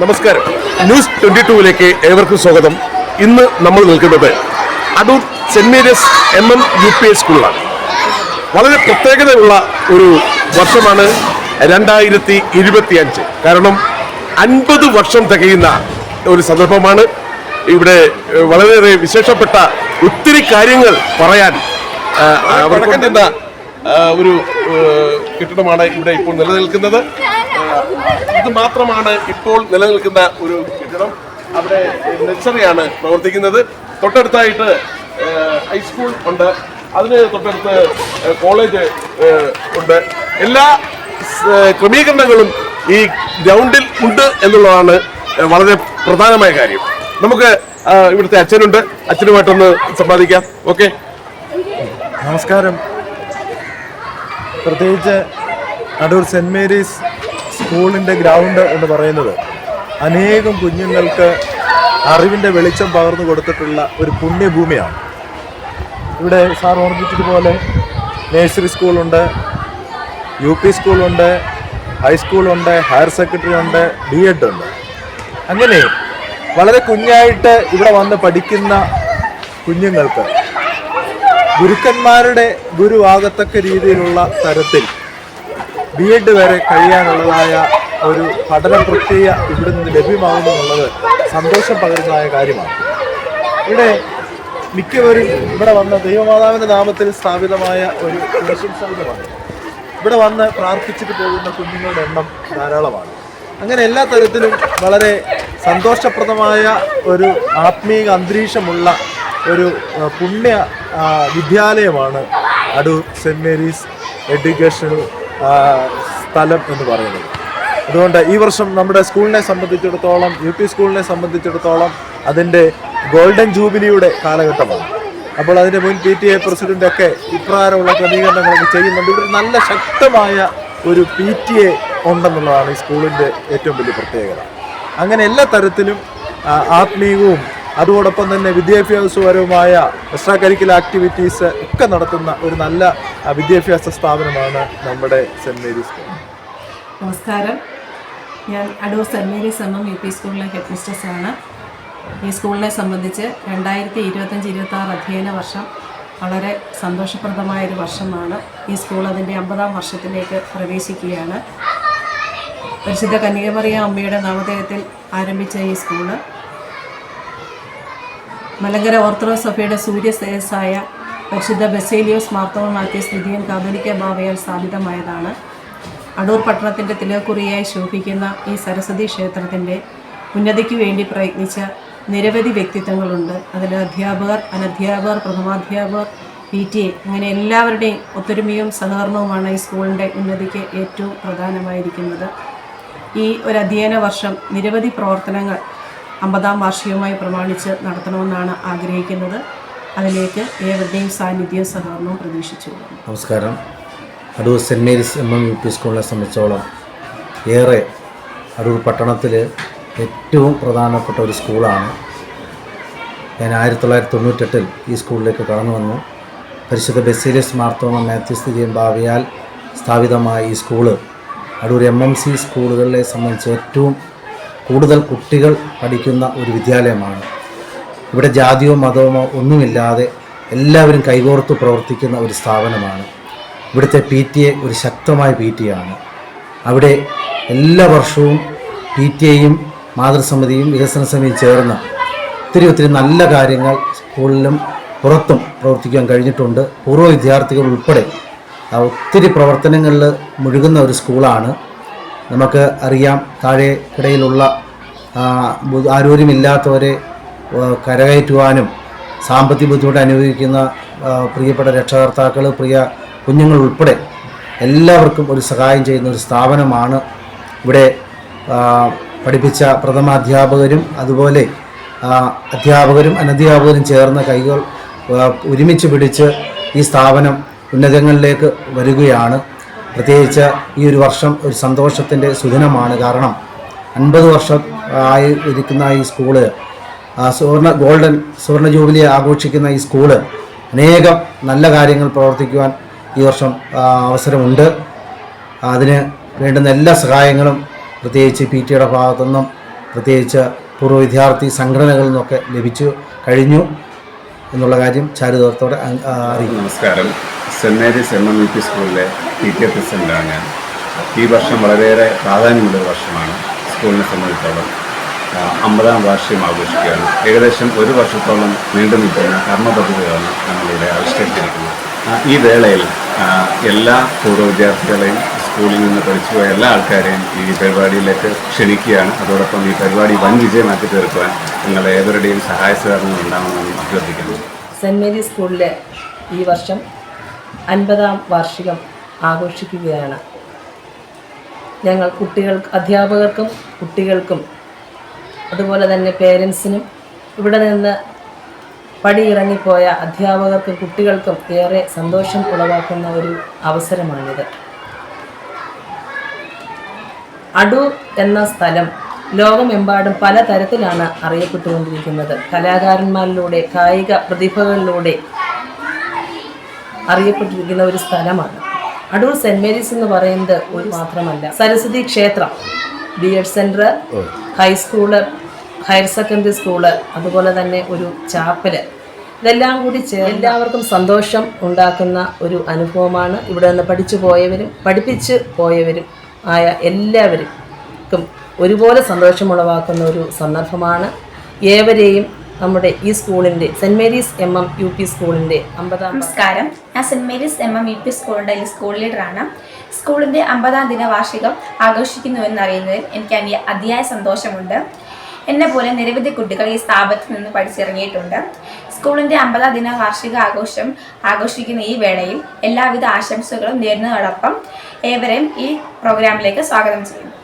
നമസ്കാരം. News twenty ടൂവിലേക്ക് ഏവർക്കും സ്വാഗതം. ഇന്ന് നമ്മൾ നിൽക്കുന്നത് Adoor saint Mary's M M U P S സ്കൂളിലാണ്. വളരെ പ്രത്യേകതയുള്ള ഒരു വർഷമാണ് രണ്ടായിരത്തി ഇരുപത്തി അഞ്ച് കാരണം അൻപത് വർഷം തികയുന്ന ഒരു സന്ദർഭമാണ്. ഇവിടെ വളരെയേറെ വിശേഷപ്പെട്ട ഒത്തിരി കാര്യങ്ങൾ പറയാൻ ആ, അവർക്ക് നിന്ന ആ, ഒരു കെട്ടിടമാണ് ഇവിടെ ഇപ്പോൾ നിലനിൽക്കുന്നത്. ഇത് മാത്രമാണ് ഇപ്പോൾ നിലനിൽക്കുന്ന ഒരു കെട്ടിടം. അവിടെ നെച്ചറിയാണ് പ്രവർത്തിക്കുന്നത്. തൊട്ടടുത്തായിട്ട് ഹൈസ്കൂൾ ഉണ്ട്. അതിന് തൊട്ടടുത്ത് കോളേജ് ഉണ്ട്. എല്ലാ ക്രമീകരണങ്ങളും ഈ ഗ്രൗണ്ടിൽ ഉണ്ട് എന്നുള്ളതാണ് വളരെ പ്രധാനമായ കാര്യം. നമുക്ക് ഇവിടുത്തെ അച്ഛനുണ്ട്. അച്ഛനുമായിട്ടൊന്ന് സംവാദിക്കാം. ഓക്കെ. നമസ്കാരം. പ്രത്യേകിച്ച് അടൂർ സെന്റ് മേരീസ് സ്കൂളിന്റെ ഗ്രൗണ്ട് എന്ന് പറയുന്നത് അനേകം കുഞ്ഞുങ്ങൾക്ക് അറിവിന്റെ വെളിച്ചം പകർന്നു കൊടുത്തിട്ടുള്ള ഒരു പുണ്യഭൂമിയാണ്. ഇവിടെ സാർ ഓർമ്മിച്ചതുപോലെ നേഴ്സറി സ്കൂളുണ്ട് യു പി സ്കൂളുണ്ട് ഹൈസ്കൂളുണ്ട് ഹയർ സെക്കൻഡറി ഉണ്ട് ബി എഡ് ഉണ്ട്. അങ്ങനെ വളരെ കുഞ്ഞായിട്ട് ഇവിടെ വന്ന് പഠിക്കുന്ന കുഞ്ഞുങ്ങൾക്ക് ഗുരുക്കന്മാരുടെ ഗുരുവാകത്തക്ക രീതിയിലുള്ള തരത്തിൽ ബി എഡ് വരെ കഴിയാനുള്ളതായ ഒരു പഠന പ്രക്രിയ ഇവിടെ നിന്ന് ലഭ്യമാകുന്നുള്ളത് സന്തോഷം പകരുന്നതായ കാര്യമാണ്. ഇവിടെ മിക്കവരും ഇവിടെ വന്ന ദൈവമാതാവിന്റെ നാമത്തിൽ സ്ഥാപിതമായ ഒരു തുളസിൻ സൗധമാണ് ഇവിടെ വന്ന് പ്രാർത്ഥിച്ചിട്ട് പോകുന്ന കുഞ്ഞുങ്ങളുടെ എണ്ണം ധാരാളമാണ്. അങ്ങനെ എല്ലാ തരത്തിലും വളരെ സന്തോഷപ്രദമായ ഒരു ആത്മീയ അന്തരീക്ഷമുള്ള ഒരു പുണ്യ വിദ്യാലയമാണ് അടൂർ സെന്റ് മേരീസ് എഡ്യൂക്കേഷണൽ സ്ഥലം എന്ന് പറയുന്നത്. അതുകൊണ്ട് ഈ വർഷം നമ്മുടെ സ്കൂളിനെ സംബന്ധിച്ചിടത്തോളം യു പി സ്കൂളിനെ സംബന്ധിച്ചിടത്തോളം അതിന്റെ ഗോൾഡൻ ജൂബിലിയുടെ കാലഘട്ടമാണ്. അപ്പോൾ അതിന്റെ മുൻ പി ടി എ പ്രസിഡന്റൊക്കെ ഇപ്രകാരമുള്ള ക്രമീകരണങ്ങളൊക്കെ ചെയ്യുന്നുണ്ട്. ഇവിടെ നല്ല ശക്തമായ ഒരു പി ടി എ ഉണ്ടെന്നുള്ളതാണ് ഈ സ്കൂളിന്റെ ഏറ്റവും വലിയ പ്രത്യേകത. അങ്ങനെ എല്ലാ തരത്തിലും ആത്മീയവും അതോടൊപ്പം തന്നെ വിദ്യാഭ്യാസപരവുമായ എക്സ്ട്രാ കരിക്കുലർ ആക്ടിവിറ്റീസ് ഒക്കെ നടത്തുന്ന ഒരു നല്ല വിദ്യാഭ്യാസ സ്ഥാപനമാണ് നമ്മുടെ സെന്റ് മേരീസ് നമസ്കാരം. ഞാൻ Adoor saint Mary's M M U P സ്കൂളിലെ ഹെഡ് മിസ്റ്റേഴ്സ് ആണ്. ഈ സ്കൂളിനെ സംബന്ധിച്ച് രണ്ടായിരത്തി ഇരുപത്തഞ്ച് ഇരുപത്തി ആറ് അധ്യയന വർഷം വളരെ സന്തോഷപ്രദമായ ഒരു വർഷമാണ്. ഈ സ്കൂൾ അതിന്റെ അമ്പതാം വർഷത്തിലേക്ക് പ്രവേശിക്കുകയാണ്. പരിശുദ്ധ കന്യകമറിയ അമ്മയുടെ നാമധേയത്തിൽ ആരംഭിച്ച ഈ സ്കൂൾ മലങ്കര ഓർത്തഡോക്സ് സഭയുടെ സൂര്യസേസായ പരിശുദ്ധ ബസേലിയോസ് മാർത്തോമ നടത്തിയ സ്ഥിതിയും കാതോലിക്ക ബാവയാൽ സ്ഥാപിതമായതാണ്. അടൂർ പട്ടണത്തിന്റെ തിലകുറിയായി ശോഭിക്കുന്ന ഈ സരസ്വതി ക്ഷേത്രത്തിന്റെ ഉന്നതിക്ക് വേണ്ടി പ്രയത്നിച്ച നിരവധി വ്യക്തിത്വങ്ങളുണ്ട്. അതിൽ അധ്യാപകർ അനധ്യാപകർ പ്രഥമാധ്യാപകർ പി ടി എ അങ്ങനെ എല്ലാവരുടെയും ഒത്തൊരുമയും സഹകരണവുമാണ് ഈ സ്കൂളിന്റെ ഉന്നതിക്ക് ഏറ്റവും പ്രധാനമായിരിക്കുന്നത്. ഈ ഒരു അധ്യയന വർഷം നിരവധി പ്രവർത്തനങ്ങൾ അമ്പതാം വാർഷികമായി പ്രമാണിച്ച് നടത്തണമെന്നാണ് ആഗ്രഹിക്കുന്നത്. അതിലേക്ക് ഏവരുടെയും സാന്നിധ്യവും സഹകരണവും പ്രതീക്ഷിച്ചു. നമസ്കാരം. Adoor saint Mary's M M U P സ്കൂളിനെ സംബന്ധിച്ചോളം ഏറെ അടൂർ പട്ടണത്തിൽ ഏറ്റവും പ്രധാനപ്പെട്ട ഒരു സ്കൂളാണ്. ഞാൻ ആയിരത്തി തൊള്ളായിരത്തി തൊണ്ണൂറ്റെട്ടിൽ ഈ സ്കൂളിലേക്ക് കടന്നു വന്നു. പരിശുദ്ധ ബെസീലിയസ് മാർത്തോമ മാത്യുസ് സ്ഥിതിയും ഭാവിയാൽ സ്ഥാപിതമായ ഈ school Adoor M M C സ്കൂളുകളെ സംബന്ധിച്ച് ഏറ്റവും കൂടുതൽ കുട്ടികൾ പഠിക്കുന്ന ഒരു വിദ്യാലയമാണ്. ഇവിടെ ജാതിയോ മതമോ ഒന്നുമില്ലാതെ എല്ലാവരും കൈകോർത്ത് പ്രവർത്തിക്കുന്ന ഒരു സ്ഥാപനമാണ്. ഇവിടുത്തെ പി ടി എ ഒരു ശക്തമായ പി ടി ആണ് അവിടെ എല്ലാ വർഷവും പി ടി എയും മാതൃസമിതിയും വികസന സമിതിയും ചേർന്ന് ഒത്തിരി ഒത്തിരി നല്ല കാര്യങ്ങൾ സ്കൂളിലും പുറത്തും പ്രവർത്തിക്കാൻ കഴിഞ്ഞിട്ടുണ്ട്. പൂർവ വിദ്യാർത്ഥികൾ ഉൾപ്പെടെ ഒത്തിരി പ്രവർത്തനങ്ങളിൽ മുഴുകുന്ന ഒരു സ്കൂളാണ്. നമുക്ക് അറിയാം താഴെക്കിടയിലുള്ള ആ, ബു- ആരോഗ്യമില്ലാത്തവരെ കരകയറ്റുവാനും സാമ്പത്തിക ബുദ്ധിമുട്ട് അനുഭവിക്കുന്ന പ്രിയപ്പെട്ട രക്ഷകർത്താക്കൾ പ്രിയ കുഞ്ഞുങ്ങൾ ഉൾപ്പെടെ എല്ലാവർക്കും ഒരു സഹായം ചെയ്യുന്ന ഒരു സ്ഥാപനമാണ് ഇവിടെ പഠിപ്പിച്ച പ്രഥമ അധ്യാപകരും അതുപോലെ അധ്യാപകരും അനധ്യാപകരും ചേർന്ന കൈകൾ ഒരുമിച്ച് പിടിച്ച് ഈ സ്ഥാപനം ഉന്നതങ്ങളിലേക്ക് വരികയാണ്. പ്രത്യേകിച്ച് ഈ ഒരു വർഷം ഒരു സന്തോഷത്തിന്റെ സുദിനമാണ്. കാരണം അൻപത് വർഷം ആയി ഇരിക്കുന്ന ഈ സ്കൂൾ സുവർണ ഗോൾഡൻ സുവർണ ജൂബിലി ആഘോഷിക്കുന്ന ഈ സ്കൂൾ അനേകം നല്ല കാര്യങ്ങൾ പ്രവർത്തിക്കുവാൻ ഈ വർഷം അവസരമുണ്ട്. അതിന് വേണ്ടുന്ന എല്ലാ സഹായങ്ങളും പ്രത്യേകിച്ച് പി ടിയുടെ ഭാഗത്തുനിന്നും പ്രത്യേകിച്ച് പൂർവ വിദ്യാർത്ഥി സംഘടനകളിൽ നിന്നൊക്കെ ലഭിച്ചു കഴിഞ്ഞു എന്നുള്ള കാര്യം ചാരുതോർത്തോടെ അറിയിക്കുന്നു. നമസ്കാരം. Saint Mary's M M U P സ്കൂളിലെ പി ടി എ പ്രസിഡന്റാണ് ഞാൻ. ഈ വർഷം വളരെയേറെ പ്രാധാന്യമുള്ളൊരു വർഷമാണ്. സ്കൂളിനെ സംബന്ധിച്ചോളം അമ്പതാം വാർഷികം ആഘോഷിക്കുകയാണ്. ഏകദേശം ഒരു വർഷത്തോളം നീണ്ടു നിൽക്കുന്ന കർമ്മ പദ്ധതികളാണ് നമ്മളിവിടെ ആവിഷ്കരിച്ചിരിക്കുന്നത്. ഈ വേളയിൽ എല്ലാ പൂർവ വിദ്യാർത്ഥികളെയും സ്കൂളിൽ നിന്ന് പഠിച്ചു പോയ എല്ലാ ആൾക്കാരെയും ഈ പരിപാടിയിലേക്ക് ക്ഷണിക്കുകയാണ്. അതോടൊപ്പം ഈ പരിപാടി വൻ വിജയമാക്കി തീർക്കുവാൻ നിങ്ങൾ ഏവരുടെയും സഹായ സഹകരണം ഉണ്ടാവണമെന്ന് അഭ്യർത്ഥിക്കുന്നു. സെന്റ് മേരീസ് സ്കൂളിലെ ഈ വർഷം അൻപതാം വാർഷികം ആഘോഷിക്കുകയാണ്. ഞങ്ങൾ കുട്ടികൾക്ക് അധ്യാപകർക്കും കുട്ടികൾക്കും അതുപോലെ തന്നെ പേരൻസിനും ഇവിടെ നിന്ന് പടിയിറങ്ങിപ്പോയ അധ്യാപകർക്കും കുട്ടികൾക്കും ഏറെ സന്തോഷം ഉളവാക്കുന്ന ഒരു അവസരമാണിത്. അടൂർ എന്ന സ്ഥലം ലോകമെമ്പാടും പല തരത്തിലാണ് അറിയപ്പെട്ടുകൊണ്ടിരിക്കുന്നത്. കലാകാരന്മാരിലൂടെ കായിക പ്രതിഭകളിലൂടെ അറിയപ്പെട്ടിരിക്കുന്ന ഒരു സ്ഥലമാണ്. അടൂർ സെന്റ് മേരീസ് എന്ന് പറയുന്നത് ഒരു മാത്രമല്ല. സരസ്വതി ക്ഷേത്രം B Ed centre high school higher secondary school അതുപോലെ തന്നെ ഒരു ചാപ്പൽ. ഇതെല്ലാം കൂടി എല്ലാവർക്കും സന്തോഷം ഉണ്ടാക്കുന്ന ഒരു അനുഭവമാണ് ഇവിടെ നിന്ന് പഠിച്ചു പോയവരും പഠിപ്പിച്ച് പോയവരും ആയ എല്ലാവർക്കും ഒരുപോലെ സന്തോഷമുളവാക്കുന്ന ഒരു സന്ദർഭമാണ്. ഏവരെയും നമ്മുടെ ഈ സ്കൂളിന്റെ saint Mary's M M U P സ്കൂളിന്റെ അമ്പതാം നമസ്കാരം. ഞാൻ saint Mary's M M U P സ്കൂളിന്റെ ഈ സ്കൂൾ ലീഡറാണ്. സ്കൂളിന്റെ അമ്പതാം ദിന വാർഷികം ആഘോഷിക്കുന്നു എന്നറിയുന്നതിൽ എനിക്ക് അതിയായ സന്തോഷമുണ്ട്. എന്നെ പോലെ നിരവധി കുട്ടികൾ ഈ സ്ഥാപനത്തിൽ നിന്ന് പഠിച്ചിറങ്ങിയിട്ടുണ്ട്. സ്കൂളിന്റെ അമ്പതാം ദിന വാർഷിക ആഘോഷം ആഘോഷിക്കുന്ന ഈ വേളയിൽ എല്ലാവിധ ആശംസകളും നേരുന്നതോടൊപ്പം ഏവരെയും ഈ പ്രോഗ്രാമിലേക്ക് സ്വാഗതം ചെയ്യുന്നു.